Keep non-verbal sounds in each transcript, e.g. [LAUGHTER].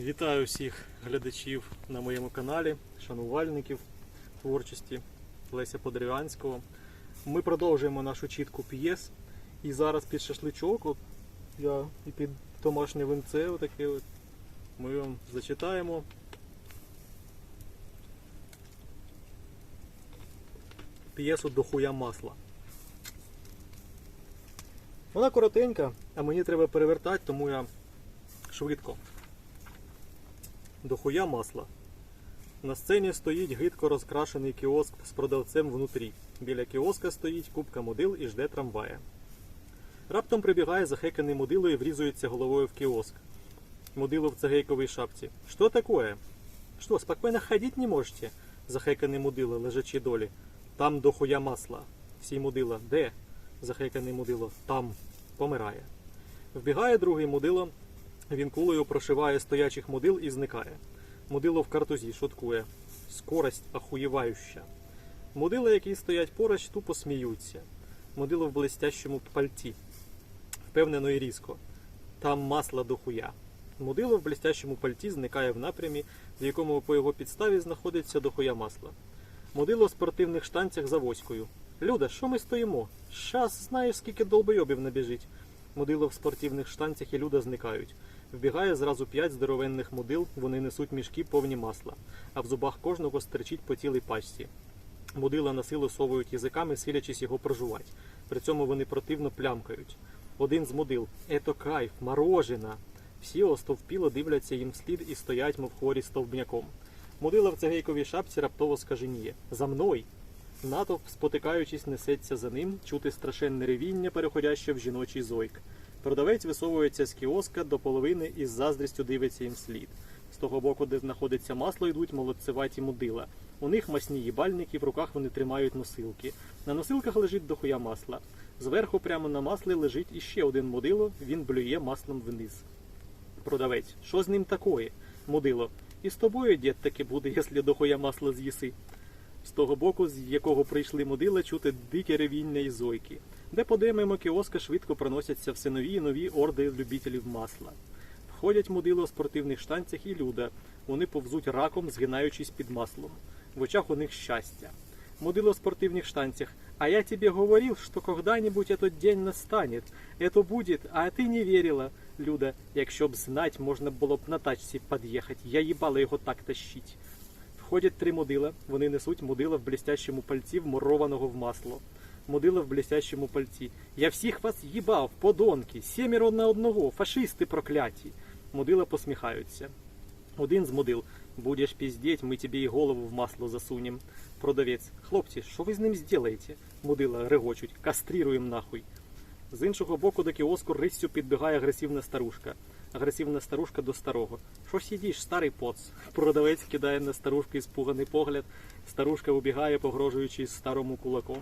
Вітаю всіх глядачів на моєму каналі, шанувальників творчості Леся Подерев'янського. Ми продовжуємо нашу чітку п'єс. І зараз під шашличок, от я і під домашнє винце, отаке от, ми вам зачитаємо. П'єсу до хуя масла. Вона коротенька, а мені треба перевертати, тому я швидко. До хуя масла. На сцені стоїть гидко розкрашений кіоск з продавцем внутрі. Біля кіоска стоїть купка мудил і жде трамвая. Раптом прибігає захеканий мудило і врізується головою в кіоск. Мудило в цегейковій шапці. Що такое? Що, спокійно ходить не можете? Захеканий мудило, лежачи долі. Там до хуя масла. Всі мудила. Де? Захеканий мудило. Там. Помирає. Вбігає другий мудило, він кулею прошиває стоячих мудил і зникає. Мудило в картузі шуткує. Скорость ахуєвающа. Мудила, які стоять поруч, тупо сміються. Мудило в блестящому пальті. Впевнено і різко. Там масла до хуя. Мудило в блестящому пальті зникає в напрямі, в якому по його підставі знаходиться до хуя масла. Мудило в спортивних штанцях за воською. Люда, що ми стоїмо? Щас знаєш, скільки долбойобів набіжить. Мудило в спортивних штанцях і люда зникають. Вбігає зразу п'ять здоровенних мудил, вони несуть мішки повні масла, а в зубах кожного стерчить по цілій пачці. Мудила на силу совують язиками, силячись його прожувати. При цьому вони противно плямкають. Один з мудил Ето кайф, морожена. Всі остовпіло дивляться їм вслід і стоять, мов хворі стовбняком. Мудила в цегейковій шапці раптово скаженіє За мною! Натовп, спотикаючись, несеться за ним, чути страшенне ревіння, переходяще в жіночий зойк. Продавець висовується з кіоска до половини і з заздрістю дивиться їм слід. З того боку, де знаходиться масло, йдуть молодцеваті мудила. У них масні їбальники, в руках вони тримають носилки. На носилках лежить дохуя масла. Зверху прямо на маслі лежить іще один мудило, він блює маслом вниз. Продавець, що з ним такое? Мудило. І з тобою, дід, таки буде, якщо дохуя масла з'їси. З того боку, з якого прийшли мудила, чути дике ревіння і зойки. Де подемимо кіоска швидко проносяться все нові і нові орди любителів масла. Входять мудило в спортивних штанцях і люда. Вони повзуть раком, згинаючись під маслом. В очах у них щастя. Мудило в спортивних штанцях. А я тебе говорил, что когда-нибудь этот день настанет. Это будет, а ти не вірила. Люда, якщо б знать, можна було б на тачці під'їхати. Я їбала його так тащить. Входять три мудила. Вони несуть мудила в блістящому пальці, вмурованого в масло. Мудила в блістящому пальці. Я всіх вас їбав, подонки, сімеро на одного, фашисти прокляті. Мудила посміхаються. Один з мудил. Будеш піздеть, ми тобі і голову в масло засунем. Продавець. Хлопці, що ви з ним зробите? Мудила регочуть. Кастріруєм нахуй. З іншого боку до кіоску риссю підбігає агресивна старушка. Агресивна старушка до старого. Що сидиш, старий поц? Продавець кидає на старушку іспуганий погляд. Старушка убігає, погрожуючи старому кулаком.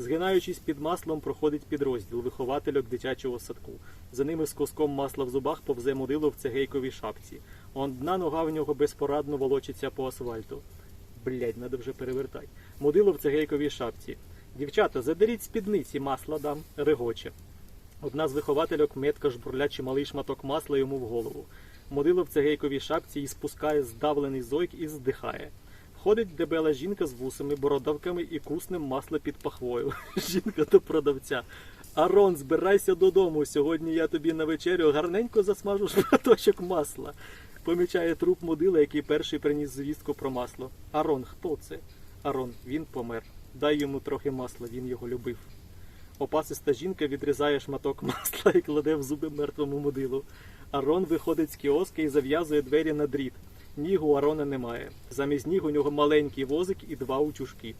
Згинаючись під маслом, проходить підрозділ виховательок дитячого садку. За ними з куском масла в зубах повзе мудило в цегейковій шапці. Одна нога в нього безпорадно волочиться по асфальту. Блять, надо вже перевертати. Мудило в цегейковій шапці. Дівчата, задеріть спідниці, масла дам, регоче. Одна з виховательок метко жбурлять чималий шматок масла йому в голову. Мудило в цегейковій шапці і спускає здавлений зойк і здихає. Входить дебела жінка з вусами, бородавками і куснем масла під пахвою. [LAUGHS] Жінка до продавця. Арон, збирайся додому. Сьогодні я тобі на вечерю гарненько засмажу шматочок масла. Помічає труп мудила, який перший приніс звістку про масло. Арон, хто це? Арон, він помер. Дай йому трохи масла, він його любив. Опасиста жінка відрізає шматок [LAUGHS] масла і кладе в зуби мертвому мудилу. Арон виходить з кіоска і зав'язує двері на дріт. Ніг у Арона немає. Замість ніг у нього маленький возик і два утюжки.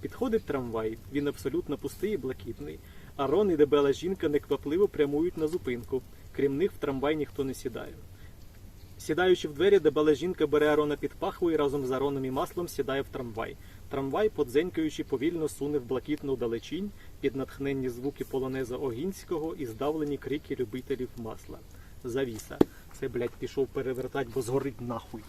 Підходить трамвай, він абсолютно пустий і блакитний. Арон і дебела жінка неквапливо прямують на зупинку. Крім них в трамвай ніхто не сідає. Сідаючи в двері, дебела жінка бере Арона під пахву і разом з Ароном і маслом сідає в трамвай. Трамвай, подзенькаючи, повільно суне в блакитну далечінь під натхненні звуки полонеза Огінського і здавлені крики любителів масла. Завіса. Це, блядь, пішов перевертати, бо згорить нахуй.